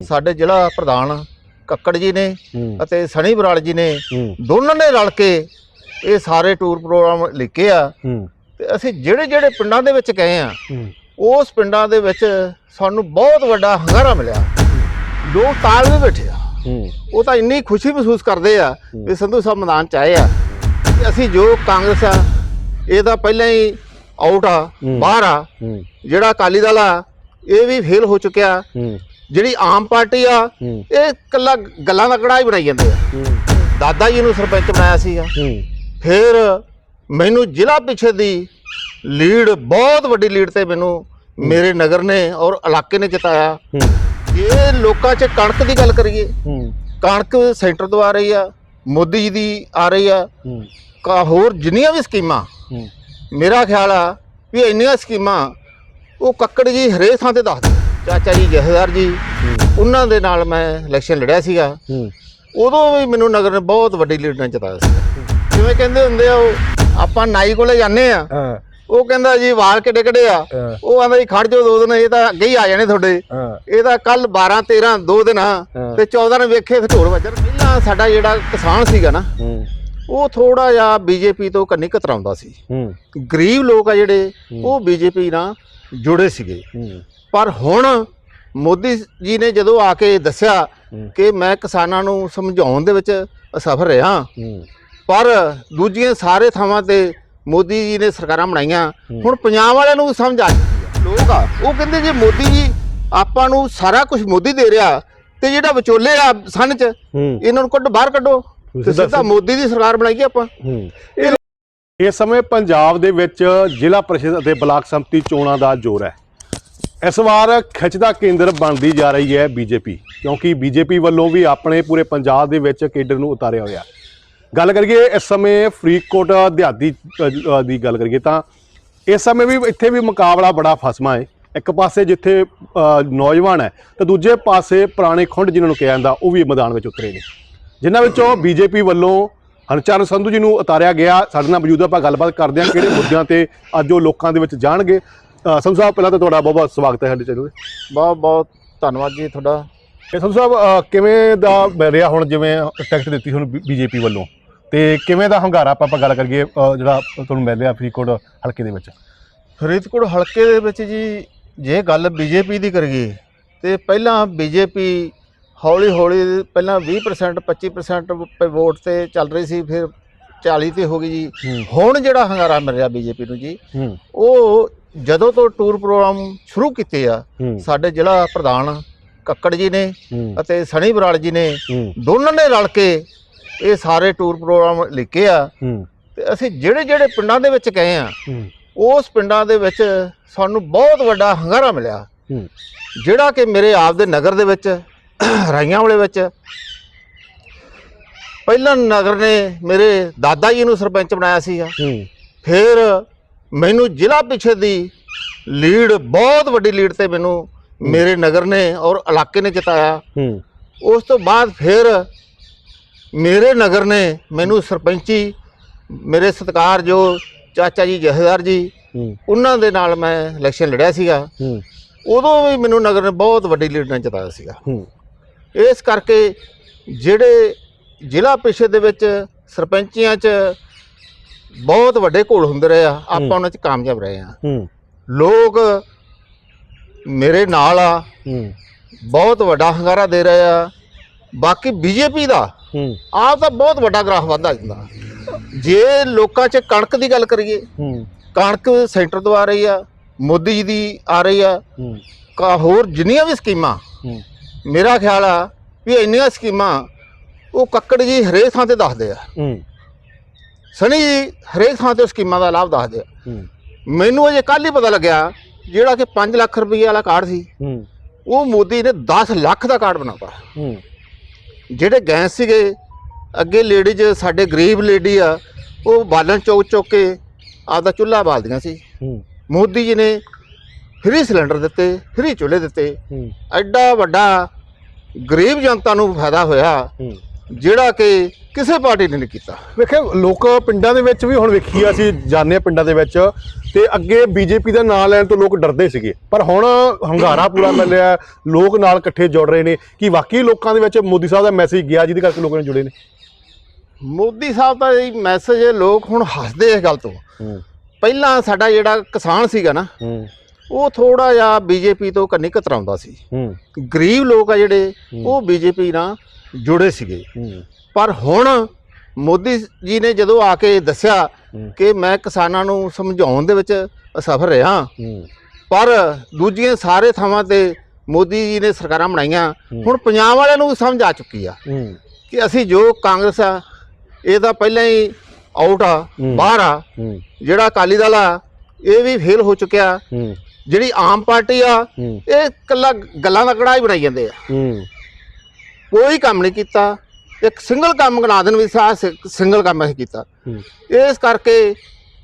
ਸਾਡੇ ਜ਼ਿਲ੍ਹਾ ਪ੍ਰਧਾਨ ਕੱਕੜ ਜੀ ਨੇ ਅਤੇ ਸਣੀ ਬਰਾੜ ਜੀ ਨੇ ਦੋਨਾਂ ਨੇ ਰਲ ਕੇ ਇਹ ਸਾਰੇ ਟੂਰ ਪ੍ਰੋਗਰਾਮ ਲਿਖੇ ਆ। ਤੇ ਅਸੀਂ ਜਿਹੜੇ ਜਿਹੜੇ ਪਿੰਡਾਂ ਦੇ ਵਿੱਚ ਗਏ ਆ ਉਸ ਪਿੰਡਾਂ ਦੇ ਵਿੱਚ ਸਾਨੂੰ ਬਹੁਤ ਵੱਡਾ ਹੰਗਾਰਾ ਮਿਲਿਆ। ਲੋਕ ਤਾਲ ਵੀ ਬੈਠੇ ਆ। ਉਹ ਤਾਂ ਇੰਨੀ ਖੁਸ਼ੀ ਮਹਿਸੂਸ ਕਰਦੇ ਆ ਵੀ ਸੰਧੂ ਸਾਹਿਬ ਮੈਦਾਨ ਚ ਆਏ ਆ। ਅਸੀਂ ਜੋ ਕਾਂਗਰਸ ਆ ਇਹ ਤਾਂ ਪਹਿਲਾਂ ਹੀ ਆਊਟ ਆ। ਬਾਹਰ ਆ। ਜਿਹੜਾ ਅਕਾਲੀ ਦਲ ਆ ਇਹ ਵੀ ਫੇਲ ਹੋ ਚੁੱਕਿਆ। ਜਿਹੜੀ ਆਮ ਪਾਰਟੀ ਆ ਇਹ ਕੱਲਾ ਗੱਲਾਂ ਦਾ ਕੜਾ ਹੀ ਬਣਾਈ ਜਾਂਦੇ ਆ। ਦਾਦਾ ਜੀ ਨੂੰ ਸਰਪੰਚ ਬਣਾਇਆ ਸੀਗਾ। ਫਿਰ ਮੈਨੂੰ ਜ਼ਿਲ੍ਹਾ ਪਿੱਛੇ ਦੀ ਲੀਡ ਬਹੁਤ ਵੱਡੀ ਲੀਡ ਤੇ ਮੈਨੂੰ ਮੇਰੇ ਨਗਰ ਨੇ ਔਰ ਇਲਾਕੇ ਨੇ ਜਿਤਾਇਆ। ਹੂੰ। ਜੇ ਲੋਕਾਂ 'ਚ ਕਣਕ ਦੀ ਗੱਲ ਕਰੀਏ ਕਣਕ ਸੈਂਟਰ ਤੋਂ ਆ ਰਹੀ ਆ ਮੋਦੀ ਜੀ ਦੀ ਆ ਰਹੀ ਆ। ਕਾ ਹੋਰ ਜਿੰਨੀਆਂ ਵੀ ਸਕੀਮਾਂ ਮੇਰਾ ਖਿਆਲ ਆ ਵੀ ਇੰਨੀਆਂ ਸਕੀਮਾਂ ਉਹ ਕੱਕੜ ਜੀ ਹਰੇਕ ਥਾਂ ਤੇ ਦੱਸਦੇ ਚਾਚਾ ਜੀ ਜਹਦਾਰ ਜੀ ਉਹਨਾਂ ਦੇ ਨਾਲ ਮੈਂ ਇਲੈਕਸ਼ਨ ਲੜਿਆ ਸੀਗਾ। ਉਦੋਂ ਵੀ ਮੈਨੂੰ ਨਗਰ ਨੇ ਬਹੁਤ ਵੱਡੀ ਲੀਡ ਨਾਲ ਜਿਤਾਇਆ ਸੀ ਜਿਵੇਂ ਕਹਿੰਦੇ ਹੁੰਦੇ ਆ ਉਹ ਆਪਾਂ ਨਾਈ ਕੋਲੇ ਜਾਂਦੇ ਆ ਉਹ ਕਹਿੰਦਾ ਜੀ ਵਾਲ ਕਿੱਡੇ ਕਿੱਡੇ ਆ। ਉਹ ਆਂਦਾ ਜੀ ਖੜ ਜਾਓ ਦੋ ਦਿਨ ਇਹ ਤਾਂ ਅੱਗੇ ਹੀ ਆ ਜਾਣੇ ਤੁਹਾਡੇ। ਇਹ ਤਾਂ ਕੱਲ 12 13 ਦੋ ਦਿਨ ਆ। ਤੇ 14 ਨੂੰ ਵੇਖੇ ਤੇ ਢੋਲ ਵੱਜਣ। ਪਹਿਲਾਂ ਸਾਡਾ ਜਿਹੜਾ ਕਿਸਾਨ ਸੀਗਾ ਨਾ ਉਹ ਥੋੜਾ ਜਿਹਾ ਬੀਜੇਪੀ ਤੋਂ ਕੰਨੀ ਕਤਰਾਉਂਦਾ ਸੀ। ਗਰੀਬ ਲੋਕ ਆ ਜਿਹੜੇ ਉਹ ਬੀਜੇਪੀ ਨਾਲ ਜੁੜੇ ਸੀਗੇ। ਪਰ ਹੁਣ ਮੋਦੀ ਜੀ ਨੇ ਜਦੋਂ ਆ ਕੇ ਦੱਸਿਆ। ਕਿ ਮੈਂ ਕਿਸਾਨਾਂ ਨੂੰ ਸਮਝਾਉਣ ਦੇ ਵਿੱਚ ਅਸਫਲ ਰਿਹਾ ਪਰ ਦੂਜੀਆਂ ਸਾਰੇ ਥਾਵਾਂ ਤੇ ਮੋਦੀ ਜੀ ਨੇ ਸਰਕਾਰਾਂ ਬਣਾਈਆਂ ਹੁਣ ਪੰਜਾਬ ਵਾਲਿਆਂ ਨੂੰ ਵੀ ਸਮਝ ਆ ਲੋਕ ਆ ਉਹ ਕਹਿੰਦੇ ਜੇ ਮੋਦੀ ਜੀ ਆਪਾਂ ਨੂੰ ਸਾਰਾ ਕੁਝ ਮੋਦੀ ਦੇ ਰਿਹਾ ਤੇ ਜਿਹੜਾ ਵਿਚੋਲੇ ਆ ਸਨ ਚ ਇਹਨਾਂ ਨੂੰ ਕੱਢੋ ਬਾਹਰ ਕੱਢੋ ਤੇ ਸਿੱਧਾ ਮੋਦੀ ਦੀ ਸਰਕਾਰ ਬਣਾਈਏ ਆਪਾਂ। ਹੂੰ। ਇਸ ਸਮੇਂ ਪੰਜਾਬ ਦੇ ਵਿੱਚ ਜ਼ਿਲ੍ਹਾ ਪ੍ਰੀਸ਼ਦ ਅਤੇ ਬਲਾਕ ਸੰਮਤੀ ਚੋਣਾਂ ਦਾ ਜ਼ੋਰ ਹੈ। ਇਸ ਵਾਰ ਖਿੱਚ ਦਾ ਕੇਂਦਰ ਬਣਦੀ ਜਾ ਰਹੀ ਹੈ ਬੀਜੇਪੀ, ਕਿਉਂਕਿ ਬੀਜੇਪੀ ਵੱਲੋਂ ਵੀ ਆਪਣੇ ਪੂਰੇ ਪੰਜਾਬ ਦੇ ਵਿੱਚ ਕੇਡਰ ਨੂੰ ਉਤਾਰਿਆ ਹੋਇਆ। ਗੱਲ ਕਰੀਏ ਇਸ ਸਮੇਂ ਫਰੀਦਕੋਟ ਦਿਹਾਤੀ ਦੀ ਗੱਲ ਕਰੀਏ ਤਾਂ ਇਸ ਸਮੇਂ ਵੀ ਇੱਥੇ ਵੀ ਮੁਕਾਬਲਾ ਬੜਾ ਫਸਮਾ ਹੈ ਇੱਕ ਪਾਸੇ ਜਿੱਥੇ ਨੌਜਵਾਨ ਹੈ ਤੇ ਦੂਜੇ ਪਾਸੇ ਪੁਰਾਣੇ ਖੁੰਡ ਜਿਨ੍ਹਾਂ ਨੂੰ ਕਿਹਾ ਜਾਂਦਾ, ਉਹ ਵੀ ਮੈਦਾਨ ਵਿੱਚ ਉਤਰੇ ਨੇ। ਜਿਨ੍ਹਾਂ ਵਿੱਚੋਂ ਬੀਜੇਪੀ ਵੱਲੋਂ ਹਰਚਰਨ ਸੰਧੂ ਜੀ ਨੂੰ ਉਤਾਰਿਆ ਗਿਆ। ਸਾਡੇ ਨਾਲ ਮੌਜੂਦ ਆਪਾਂ ਗੱਲਬਾਤ ਕਰਦੇ ਹਾਂ ਕਿਹੜੇ ਮੁੱਦਿਆਂ ਤੇ ਅੱਜ ਉਹ ਲੋਕਾਂ ਦੇ ਵਿੱਚ ਜਾਣਗੇ। ਅ, ਸੰਧੂ ਸਾਹਿਬ ਪਹਿਲਾਂ ਤਾਂ ਤੁਹਾਡਾ ਬਹੁਤ ਬਹੁਤ ਸਵਾਗਤ ਹੈ ਸਾਡੇ ਚੈਨਲ ਤੇ। ਬਹੁਤ ਬਹੁਤ ਧੰਨਵਾਦ ਜੀ ਤੁਹਾਡਾ। ਇਹ ਸੰਧੂ ਸਾਹਿਬ ਅ, ਕਿਵੇਂ ਦਾ ਮਿਲ ਰਿਹਾ ਹੁਣ ਜਿਵੇਂ ਟਿਕਟ ਦਿੱਤੀ ਹੁਣ ਬੀਜੇਪੀ ਵੱਲੋਂ? ਤੇ ਕਿਵੇਂ ਦਾ ਹੰਗਾਰਾ ਆਪਾਂ ਆਪਾਂ ਗੱਲ ਕਰੀਏ ਅ, ਜਿਹੜਾ ਤੁਹਾਨੂੰ ਮਿਲ ਰਿਹਾ ਫਰੀਦਕੋਟ ਹਲਕੇ ਦੇ ਵਿੱਚ? ਫਰੀਦਕੋਟ ਹਲਕੇ ਦੇ ਵਿੱਚ ਜੀ ਜੇ ਗੱਲ ਬੀਜੇਪੀ ਦੀ ਕਰੀਏ ਤੇ ਪਹਿਲਾਂ ਬੀਜੇਪੀ ਹੌਲੀ ਹੌਲੀ ਪਹਿਲਾਂ 20% 25% ਪ- ਵੋਟ ਤੇ ਚੱਲ ਰਹੀ ਸੀ ਫਿਰ 40 ਤੇ ਹੋ ਗਈ ਜੀ। ਹੂੰ। ਹੁਣ ਜਿਹੜਾ ਹੰਗਾਰਾ ਮਿਲ ਰਿਹਾ ਬੀਜੇਪੀ ਨੂੰ ਜੀ ਹੂੰ। ਉਹ ਜਦੋਂ ਤੋਂ ਟੂਰ ਪ੍ਰੋਗਰਾਮ ਸ਼ੁਰੂ ਕੀਤੇ ਆ ਸਾਡੇ ਜ਼ਿਲ੍ਹਾ ਪ੍ਰਧਾਨ ਕੱਕੜ ਜੀ ਨੇ ਅਤੇ ਸਣੀ ਬਰਾੜ ਜੀ ਨੇ ਦੋਨਾਂ ਨੇ ਰਲ ਕੇ ਇਹ ਸਾਰੇ ਟੂਰ ਪ੍ਰੋਗਰਾਮ ਲਿਖੇ ਆ। ਤੇ ਅਸੀਂ ਜਿਹੜੇ ਜਿਹੜੇ ਪਿੰਡਾਂ ਦੇ ਵਿੱਚ ਗਏ ਆ ਉਸ ਪਿੰਡਾਂ ਦੇ ਵਿੱਚ ਸਾਨੂੰ ਬਹੁਤ ਵੱਡਾ ਹੰਗਾਰਾ ਮਿਲਿਆ। ਜਿਹੜਾ ਕਿ ਮੇਰੇ ਆਪ ਦੇ ਨਗਰ ਦੇ ਵਿੱਚ ਰਾਈਆਂ ਵਾਲੇ ਵਿੱਚ। ਪਹਿਲਾਂ ਨਗਰ ਨੇ ਮੇਰੇ ਦਾਦਾ ਜੀ ਨੂੰ ਸਰਪੰਚ ਬਣਾਇਆ ਹੂੰ। ਫਿਰ ਮੈਨੂੰ ਜ਼ਿਲ੍ਹਾ ਪਿੱਛੇ ਦੀ ਲੀਡ ਬਹੁਤ ਵੱਡੀ ਲੀਡ ਤੇ ਮੈਨੂੰ ਮੇਰੇ ਨਗਰ ਨੇ ਔਰ ਇਲਾਕੇ ਨੇ ਜਿਤਾਇਆ। ਹੂੰ। ਉਸ ਤੋਂ ਬਾਅਦ ਫਿਰ ਮੇਰੇ ਨਗਰ ਨੇ ਮੈਨੂੰ ਸਰਪੰਚੀ ਮੇਰੇ ਸਤਿਕਾਰਯੋਗ ਚਾਚਾ ਜੀ ਜਹਦਾਰ ਜੀ ਹੂੰ। ਉਹਨਾਂ ਦੇ ਨਾਲ ਮੈਂ ਇਲੈਕਸ਼ਨ ਲੜਿਆ ਸੀਗਾ। ਹੂੰ। ਉਦੋਂ ਵੀ ਮੈਨੂੰ ਨਗਰ ਨੇ ਬਹੁਤ ਵੱਡੀ ਲੀਡ ਨਾਲ ਜਿਤਾਇਆ ਸੀਗਾ। ਹੂੰ। ਇਸ ਕਰਕੇ ਜਿਹੜੇ ਜ਼ਿਲ੍ਹਾ ਪ੍ਰੀਸ਼ਦ ਦੇ ਵਿੱਚ ਸਰਪੰਚੀਆਂ 'ਚ ਬਹੁਤ ਵੱਡੇ ਘੋਲ ਹੁੰਦੇ ਰਹੇ ਆ ਆਪਾਂ ਉਹਨਾਂ 'ਚ ਕਾਮਯਾਬ ਰਹੇ ਆ। ਹੂੰ। ਲੋਕ ਮੇਰੇ ਨਾਲ ਆ ਹੂੰ। ਬਹੁਤ ਵੱਡਾ ਹੰਗਾਰਾ ਦੇ ਰਹੇ ਆ। ਬਾਕੀ ਬੀਜੇਪੀ ਦਾ ਹੂੰ। ਆਪ ਤਾਂ ਬਹੁਤ ਵੱਡਾ ਗ੍ਰਾਫ ਵੱਧਦਾ ਜਾਂਦਾ। ਜੇ ਲੋਕਾਂ 'ਚ ਕਣਕ ਦੀ ਗੱਲ ਕਰੀਏ ਹੂੰ। ਕਣਕ ਸੈਂਟਰ ਤੋਂ ਆ ਰਹੀ ਆ ਮੋਦੀ ਜੀ ਦੀ ਆ ਰਹੀ ਆ। ਹੂੰ। ਕਾ ਹੋਰ ਜਿੰਨੀਆਂ ਵੀ ਸਕੀਮਾਂ ਹੂੰ। ਮੇਰਾ ਖਿਆਲ ਆ ਵੀ ਇੰਨੀਆਂ ਸਕੀਮਾਂ ਉਹ ਕੱਕੜ ਜੀ ਹਰੇਕ ਥਾਂ ਤੇ ਦੱਸਦੇ ਆ। ਹੂੰ। ਸਣੀ ਜੀ ਹਰੇਕ ਥਾਂ ਤੇ ਸਕੀਮਾਂ ਦਾ ਲਾਭ ਦੱਸਦੇ ਆ। ਮੈਨੂੰ ਅਜੇ ਕੱਲ ਹੀ ਪਤਾ ਲੱਗਿਆ ਜਿਹੜਾ ਕਿ 5 ਲੱਖ ਰੁਪਏ ਵਾਲਾ ਕਾਰਡ ਸੀ। ਉਹ ਮੋਦੀ ਨੇ 10 ਲੱਖ ਦਾ ਕਾਰਡ ਬਣਾਤਾ। ਜਿਹੜੇ ਗੈਸ ਸੀਗੇ ਅੱਗੇ ਲੇਡੀਜ਼ ਸਾਡੇ ਗਰੀਬ ਲੇਡੀ ਆ ਉਹ ਬਾਲਣ ਚੌਕ ਚੌਕ ਕੇ ਆਪਦਾ ਚੁੱਲ੍ਹਾ ਬਾਲਦੀਆਂ ਸੀ। ਮੋਦੀ ਜੀ ਨੇ ਫ੍ਰੀ ਸਿਲੰਡਰ ਦਿੱਤੇ ਫ੍ਰੀ ਚੁੱਲ੍ਹੇ ਦਿੱਤੇ। ਐਡਾ ਵੱਡਾ ਗਰੀਬ ਜਨਤਾ ਨੂੰ ਫਾਇਦਾ ਹੋਇਆ। ਜਿਹੜਾ ਕਿ ਕਿਸੇ ਪਾਰਟੀ ਨੇ ਨਹੀਂ ਕੀਤਾ। ਵੇਖੇ ਲੋਕ ਪਿੰਡਾਂ ਦੇ ਵਿੱਚ ਵੀ ਹੁਣ ਵੇਖੀ ਆ ਅਸੀਂ ਹਾਂ ਪਿੰਡਾਂ ਦੇ ਵਿੱਚ ਤੇ ਅੱਗੇ ਬੀਜੇਪੀ ਦਾ ਨਾਂ ਲੈਣ ਤੋਂ ਲੋਕ ਡਰਦੇ ਸੀਗੇ। ਪਰ ਹੁਣ ਹੰਗਾਰਾ ਪੂਰਾ ਮਿਲਿਆ ਲੋਕ ਨਾਲ ਇਕੱਠੇ ਜੁੜ ਰਹੇ ਨੇ ਕਿ ਵਾਕਈ ਲੋਕਾਂ ਦੇ ਵਿੱਚ ਮੋਦੀ ਸਾਹਿਬ ਦਾ ਮੈਸੇਜ ਗਿਆ ਜਿਹਦੇ ਕਰਕੇ ਲੋਕਾਂ ਨੇ ਜੁੜੇ ਨੇ? ਮੋਦੀ ਸਾਹਿਬ ਦਾ ਇਹ ਮੈਸੇਜ ਲੋਕ ਹੁਣ ਹੱਸਦੇ ਇਸ ਗੱਲ ਤੋਂ। ਹੂੰ। ਪਹਿਲਾਂ ਸਾਡਾ ਜਿਹੜਾ ਕਿਸਾਨ ਸੀਗਾ ਨਾ ਹੂੰ। ਉਹ ਥੋੜਾ ਜਿਹਾ ਬੀਜੇਪੀ ਤੋਂ ਕੰਨੀ ਕਤਰਾਉਂਦਾ ਸੀ। ਹੂੰ। ਗਰੀਬ ਲੋਕ ਆ ਜਿਹੜੇ ਹੂੰ। ਉਹ ਬੀਜੇਪੀ ਨਾਲ ਜੁੜੇ ਸੀਗੇ। ਹੂੰ। ਪਰ ਹੁਣ ਮੋਦੀ ਜੀ ਨੇ ਜਦੋਂ ਆ ਕੇ ਦੱਸਿਆ। ਕਿ ਮੈਂ ਕਿਸਾਨਾਂ ਨੂੰ ਸਮਝਾਉਣ ਦੇ ਵਿੱਚ ਅਸਫਲ ਰਿਹਾ ਪਰ ਦੂਜੀਆਂ ਸਾਰੇ ਥਾਵਾਂ ਤੇ ਮੋਦੀ ਜੀ ਨੇ ਸਰਕਾਰਾਂ ਬਣਾਈਆਂ। ਹੁਣ ਪੰਜਾਬ ਵਾਲਿਆਂ ਨੂੰ ਵੀ ਸਮਝ ਆ ਚੁੱਕੀ ਆ ਕਿ ਅਸੀਂ ਜੋ ਕਾਂਗਰਸ ਆ ਇਹ ਤਾਂ ਪਹਿਲਾਂ ਹੀ ਆਊਟ ਆ। ਬਾਹਰ ਆ। ਜਿਹੜਾ ਅਕਾਲੀ ਦਲ ਆ ਇਹ ਵੀ ਫੇਲ ਹੋ ਚੁੱਕਿਆ। ਜਿਹੜੀ ਆਮ ਪਾਰਟੀ ਆ ਇਹ ਕੱਲਾ ਗੱਲਾਂ ਦਾ ਕੜਾਈ ਬਣਾਈ ਜਾਂਦੇ ਆ। ਕੋਈ ਕੰਮ ਨਹੀਂ ਕੀਤਾ। ਇੱਕ ਸਿੰਗਲ ਕੰਮ ਗਣਾ ਦੇਣ ਵੀ ਸਾ ਸਿੰਗਲ ਕੰਮ ਅਸੀਂ ਕੀਤਾ। ਇਸ ਕਰਕੇ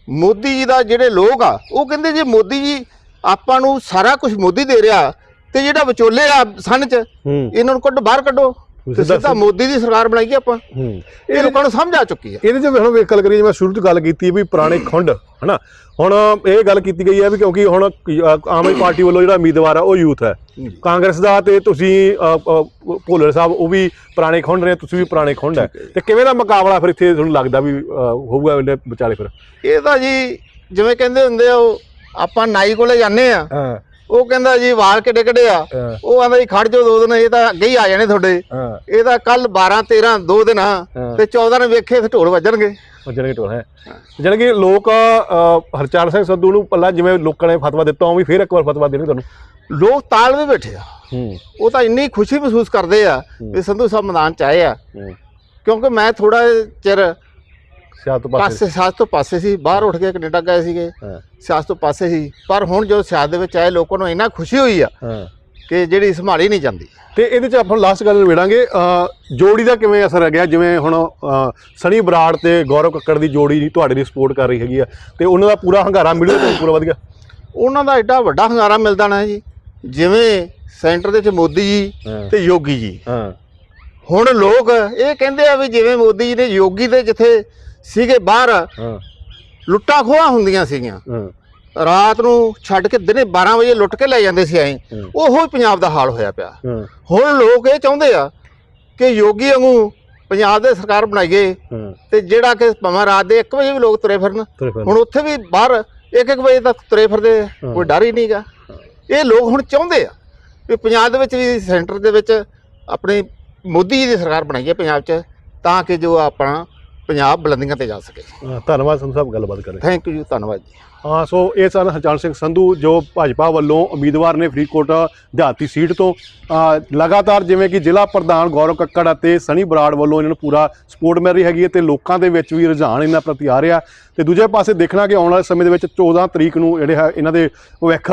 ਮੋਦੀ ਜੀ ਦਾ ਜਿਹੜੇ ਲੋਕ ਆ ਉਹ ਕਹਿੰਦੇ ਜੀ ਮੋਦੀ ਜੀ ਆਪਾਂ ਨੂੰ ਸਾਰਾ ਕੁਝ ਮੋਦੀ ਦੇ ਰਿਹਾ ਤੇ ਜਿਹੜਾ ਵਿਚੋਲੇ ਆ ਸਨ ਚ ਇਹਨਾਂ ਨੂੰ ਕੱਢੋ ਬਾਹਰ ਕੱਢੋ। ਤੇ ਸਿੱਧਾ- ਮੋਦੀ ਦੀ ਸਰਕਾਰ ਬਣਾਈਏ ਆਪਾਂ। ਹੂੰ। ਇਹ ਲੋਕਾਂ ਨੂੰ ਸਮਝ ਆ ਚੁੱਕੀ ਆ। ਇਹਦੇ ਚ ਹੁਣ ਵੇਖ ਗੱਲ ਕਰੀਏ ਜਿਵੇਂ ਸ਼ੁਰੂ ਤੋਂ ਗੱਲ ਕੀਤੀ ਵੀ ਪੁਰਾਣੇ ਖੁੰਡ ਹਨਾ? ਹੁਣ ਇਹ ਗੱਲ ਕੀਤੀ ਗਈ ਹੈ ਵੀ ਕਿਉਂਕਿ ਹੁਣ ਆਮ ਆਦਮੀ ਪਾਰਟੀ ਵੱਲੋਂ ਜਿਹੜਾ ਉਮੀਦਵਾਰ ਆ ਉਹ ਯੂਥ ਹੈ। ਕਾਂਗਰਸ ਦਾ ਤੇ ਤੁਸੀਂ ਭੋਲਰ ਸਾਹਿਬ ਉਹ ਵੀ ਪੁਰਾਣੇ ਖੁੰਡ ਨੇ ਤੁਸੀਂ ਵੀ ਪੁਰਾਣੇ ਖੁੰਡ ਹੈ। ਤੇ ਕਿਵੇਂ ਦਾ ਮੁਕਾਬਲਾ ਫਿਰ ਇੱਥੇ ਤੁਹਾਨੂੰ ਲੱਗਦਾ ਵੀ ਹੋਊਗਾ ਇਹਦੇ ਵਿਚਾਲੇ ਫਿਰ? ਇਹ ਤਾਂ ਜੀ ਜਿਵੇਂ ਕਹਿੰਦੇ ਹੁੰਦੇ ਆ ਉਹ ਆਪਾਂ ਨਾਈ ਕੋਲੇ ਜਾਂਦੇ ਆ। ਹਾਂ। ਉਹ ਕਹਿੰਦਾ ਜੀ ਵਾਲ ਕਿੱਡੇ ਕਿੱਡੇ ਆ। ਹਾਂ। ਉਹ ਆਂਦਾ ਜੀ ਖੜ ਜਾਓ ਦੋ ਦਿਨ ਇਹ ਤਾਂ ਅੱਗੇ ਹੀ ਆ ਜਾਣੇ ਤੁਹਾਡੇ। ਹਾਂ। ਇਹ ਤਾਂ ਕੱਲ 12 13 ਦੋ ਦਿਨ ਆ। ਹਾਂ। ਤੇ 14 ਨੂੰ ਵੇਖੇ ਢੋਲ ਵੱਜਣਗੇ। ਜਨਗੇ ਟੋਲ ਹੈ। ਜਾਣੀ ਕਿ ਲੋਕ ਅ, ਹਰਚਰਨ ਸਿੰਘ ਸੰਧੂ ਨੂੰ ਪੱਲਾ ਜਿਵੇਂ ਲੋਕਾਂ ਨੇ ਫਤਵਾ ਦਿੱਤਾ ਉਹ ਵੀ ਫਿਰ ਇੱਕ ਵਾਰ ਫਤਵਾ ਦੇਣਗੇ ਤੁਹਾਨੂੰ। ਲੋਕ ਤਾਲ ਵੀ ਬੈਠੇ ਆ। ਹੂੰ। ਉਹ ਤਾਂ ਇੰਨੀ ਖੁਸ਼ੀ ਮਹਿਸੂਸ ਕਰਦੇ ਆ ਵੀ ਸੰਧੂ ਸਾਹਿਬ ਮੈਦਾਨ ਚ ਆਏ ਆ। ਕਿਉਂਕਿ ਮੈਂ ਥੋੜਾ ਚਿਰ ਸਿਆਸਤ ਤੋਂ ਪਾਸੇ ਪਾਸੇ ਸਿਆਸਤ ਤੋਂ ਪਾਸੇ ਸੀ ਬਾਹਰ ਉੱਠ ਕੇ ਕੈਨੇਡਾ ਗਏ ਸੀਗੇ। ਹਾਂ। ਸਿਆਸਤ ਤੋਂ ਪਾਸੇ ਸੀ। ਪਰ ਹੁਣ ਜੋ ਸਿਆਸਤ ਦੇ ਵਿੱਚ ਆਏ ਲੋਕਾਂ ਨੂੰ ਇੰਨਾ ਖੁਸ਼ੀ ਹੋਈ ਆ ਹਾਂ। ਕਿ ਜਿਹੜੀ ਸੰਭਾਲੀ ਨਹੀਂ ਜਾਂਦੀ। ਤੇ ਇਹਦੇ ਚ ਆਪਾਂ ਲਾਸਟ ਗੱਲ ਨਿਬੇੜਾਂਗੇ ਅ, ਜੋੜੀ ਦਾ ਕਿਵੇਂ ਅਸਰ ਗਿਆ ਜਿਵੇਂ ਹੁਣ ਅ, ਸਨੀ ਬਰਾੜ ਤੇ ਗੌਰਵ ਕੱਕੜ ਦੀ ਜੋੜੀ ਤੁਹਾਡੇ ਦੀ ਸਪੋਰਟ ਕਰ ਰਹੀ ਹੈਗੀ ਆ ਤੇ ਉਹਨਾਂ ਦਾ ਪੂਰਾ ਹੰਗਾਰਾ ਮਿਲਿਆ ਤੇ ਪੂਰਾ ਵਧ ਗਿਆ? ਉਹਨਾਂ ਦਾ ਐਡਾ ਵੱਡਾ ਹੰਗਾਰਾ ਮਿਲਦਾ ਨਾ ਜੀ। ਜਿਵੇਂ ਸੈਂਟਰ ਦੇ ਵਿੱਚ ਮੋਦੀ ਜੀ ਹਾਂ। ਤੇ ਯੋਗੀ ਜੀ। ਹਾਂ। ਹੁਣ ਲੋਕ ਇਹ ਕਹਿੰਦੇ ਆ ਵੀ ਜਿਵੇਂ ਮੋਦੀ ਜੀ ਨੇ ਯੋਗੀ ਦੇ ਜਿੱਥੇ ਸੀਗੇ ਬਾਹਰ। ਹਾਂ। ਲੁੱਟਾਂ ਖੋਹਾਂ ਹੁੰਦੀਆਂ ਸੀਗੀਆਂ। ਹਾਂ। ਰਾਤ ਨੂੰ ਛੱਡ ਕੇ ਦਿਨੇ 12 ਵਜੇ ਲੁੱਟ ਕੇ ਲੈ ਜਾਂਦੇ ਸੀ ਐਂ। ਉਹੋ ਹੀ ਪੰਜਾਬ ਦਾ ਹਾਲ ਹੋਇਆ ਪਿਆ। ਹੁਣ ਲੋਕ ਇਹ ਚਾਹੁੰਦੇ ਆ ਕਿ ਯੋਗੀ ਵਾਂਗੂ ਪੰਜਾਬ ਦੇ ਸਰਕਾਰ ਬਣਾਈਏ। ਤੇ ਜਿਹੜਾ ਕਿ ਭਾਵੇਂ ਰਾਤ ਦੇ 1 ਵਜੇ ਵੀ ਲੋਕ ਤੁਰੇ ਫਿਰਨ। ਹੁਣ ਉੱਥੇ ਵੀ ਬਾਹਰ 1-1 ਵਜੇ ਤੱਕ ਤੁਰੇ ਫਿਰਦੇ। ਕੋਈ ਡਰ ਹੀ ਨਹੀਂਗਾ ਇਹ ਲੋਕ ਹੁਣ ਚਾਹੁੰਦੇ ਆ ਵੀ ਪੰਜਾਬ ਦੇ ਵਿੱਚ ਵੀ ਸੈਂਟਰ ਦੇ ਵਿੱਚ ਆਪਣੀ ਮੋਦੀ ਜੀ ਦੀ ਸਰਕਾਰ ਬਣਾਈਏ ਪੰਜਾਬ 'ਚ। ਤਾਂ ਕਿ ਜੋ ਆਪਣਾ ਪੰਜਾਬ ਬੁਲੰਦੀਆਂ ਤੇ ਜਾ ਸਕੇ। ਧੰਨਵਾਦ ਸੰਧੂ ਸਾਹਿਬ ਗੱਲਬਾਤ ਕਰੇ। ਥੈਂਕ ਯੂ ਧੰਨਵਾਦ ਜੀ। ਹਾਂ ਸੋ ਇਹ ਸਨ ਹਰਚਰਨ ਸਿੰਘ ਸੰਧੂ ਜੋ ਭਾਜਪਾ ਵੱਲੋਂ ਉਮੀਦਵਾਰ ਨੇ ਫਰੀਦਕੋਟ ਦਿਹਾਤੀ ਸੀਟ ਤੋਂ। ਲਗਾਤਾਰ ਜਿਵੇਂ ਕਿ ਜ਼ਿਲ੍ਹਾ ਪ੍ਰਧਾਨ ਗੌਰਵ ਕੱਕੜ ਅਤੇ ਸਨੀ ਬਰਾੜ ਵੱਲੋਂ ਇਹਨਾਂ ਨੂੰ ਪੂਰਾ ਸਪੋਰਟ ਮਿਲ ਰਹੀ ਹੈਗੀ ਹੈ ਤੇ ਲੋਕਾਂ ਦੇ ਵਿੱਚ ਵੀ ਰੁਝਾਨ ਇਹਨਾਂ ਪ੍ਰਤੀ ਆ ਰਿਹਾ। ਤੇ ਦੂਜੇ ਪਾਸੇ ਦੇਖਣਾ ਕਿ ਆਉਣ ਵਾਲੇ ਸਮੇਂ ਦੇ ਵਿੱਚ 14 ਤਰੀਕ ਨੂੰ ਜਿਹੜੇ ਹੈ ਇਹਨਾਂ ਦੇ ਭਵਿੱਖ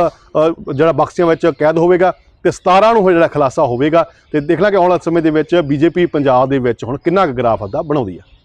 ਜਿਹੜਾ ਬਕਸਿਆਂ ਵਿੱਚ ਕੈਦ ਹੋਵੇਗਾ ਤੇ 17 ਨੂੰ ਜਿਹੜਾ ਖੁਲਾਸਾ ਹੋਵੇਗਾ। ਤੇ ਦੇਖਣਾ ਕਿ ਆਉਣ ਵਾਲੇ ਸਮੇਂ ਦੇ ਵਿੱਚ ਬੀਜੇਪੀ ਪੰਜਾਬ ਦੇ ਵਿੱਚ ਹੁਣ ਕਿੰਨਾ ਕੁ ਗ੍ਰਾਫ ਅੱਦਾ ਬਣਾਉਂਦੀ ਹੈ।